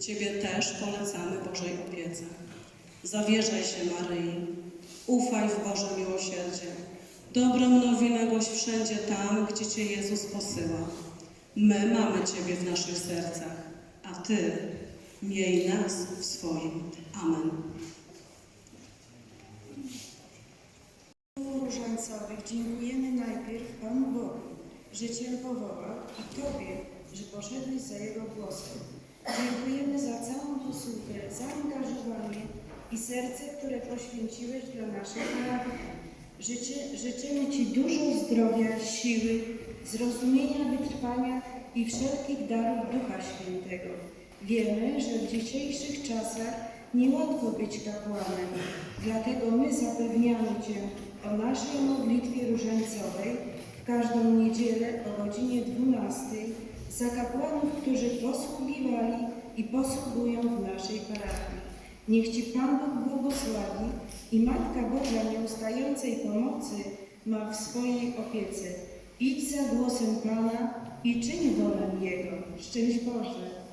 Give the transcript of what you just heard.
Ciebie też polecamy Bożej opiece. Zawierzaj się Maryi, ufaj w Boże miłosierdzie. Dobrą nowinę głoś wszędzie tam, gdzie Cię Jezus posyła. My mamy Ciebie w naszych sercach, a Ty miej nas w swoim. Amen. różańcowych dziękujemy najpierw Panu Bogu, że Cię powołał i Tobie, że poszedłeś za Jego głosem. Dziękujemy za całą posługę, zaangażowanie i serce, które poświęciłeś dla parafii. Życzy, życzymy Ci dużo zdrowia, siły, zrozumienia, wytrwania i wszelkich darów Ducha Świętego. Wiemy, że w dzisiejszych czasach niełatwo być kapłanem, dlatego my zapewniamy Cię o naszej modlitwie różańcowej w każdą niedzielę o godzinie 12 za kapłanów, którzy posługiwali i posługują w naszej parafii. Niech Ci Pan Bóg błogosławi i Matka Boża nieustającej pomocy ma w swojej opiece. Idź za głosem Pana i czyń wolę Jego. Szczęść Boże!